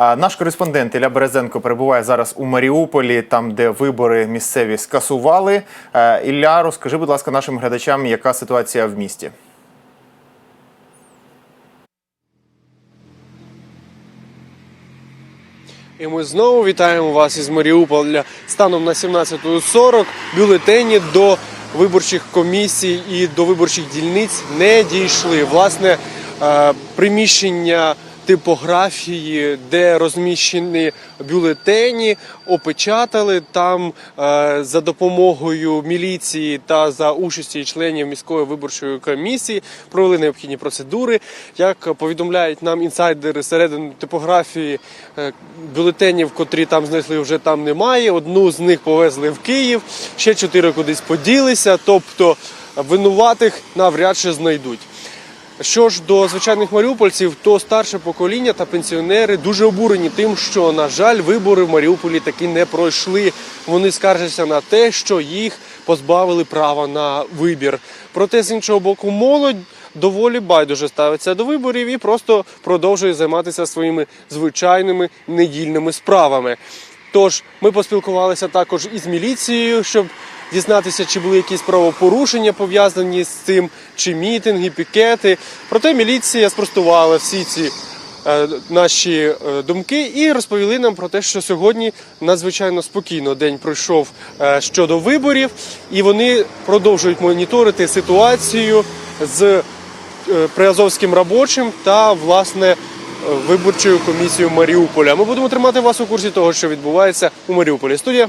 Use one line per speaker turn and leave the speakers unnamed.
Наш кореспондент Ілля Березенко перебуває зараз у Маріуполі, там де вибори місцеві скасували. Е, Ілля, розкажи, будь ласка, нашим глядачам, яка ситуація в місті.
І ми знову вітаємо вас із Маріуполя. Станом на 17.40 бюлетені до виборчих комісій і до виборчих дільниць не дійшли. Власне, е, приміщення типографії, де розміщені бюлетені, опечатали там е, за допомогою міліції та за участі членів міської виборчої комісії провели необхідні процедури. Як повідомляють нам інсайдери середини типографії е, бюлетенів, котрі там знайшли, вже там немає. Одну з них повезли в Київ, ще чотири кудись поділися. Тобто винуватих навряд чи знайдуть. Що ж до звичайних маріупольців, то старше покоління та пенсіонери дуже обурені тим, що на жаль, вибори в Маріуполі таки не пройшли. Вони скаржаться на те, що їх позбавили права на вибір. Проте з іншого боку, молодь доволі байдуже ставиться до виборів і просто продовжує займатися своїми звичайними недільними справами. Тож ми поспілкувалися також із міліцією, щоб дізнатися, чи були якісь правопорушення пов'язані з цим, чи мітинги, пікети. Проте міліція спростувала всі ці е, наші е, думки і розповіли нам про те, що сьогодні надзвичайно спокійно день пройшов е, щодо виборів, і вони продовжують моніторити ситуацію з е, приазовським робочим та власне виборчою комісією Маріуполя. Ми будемо тримати вас у курсі того, що відбувається у Маріуполі. Студія.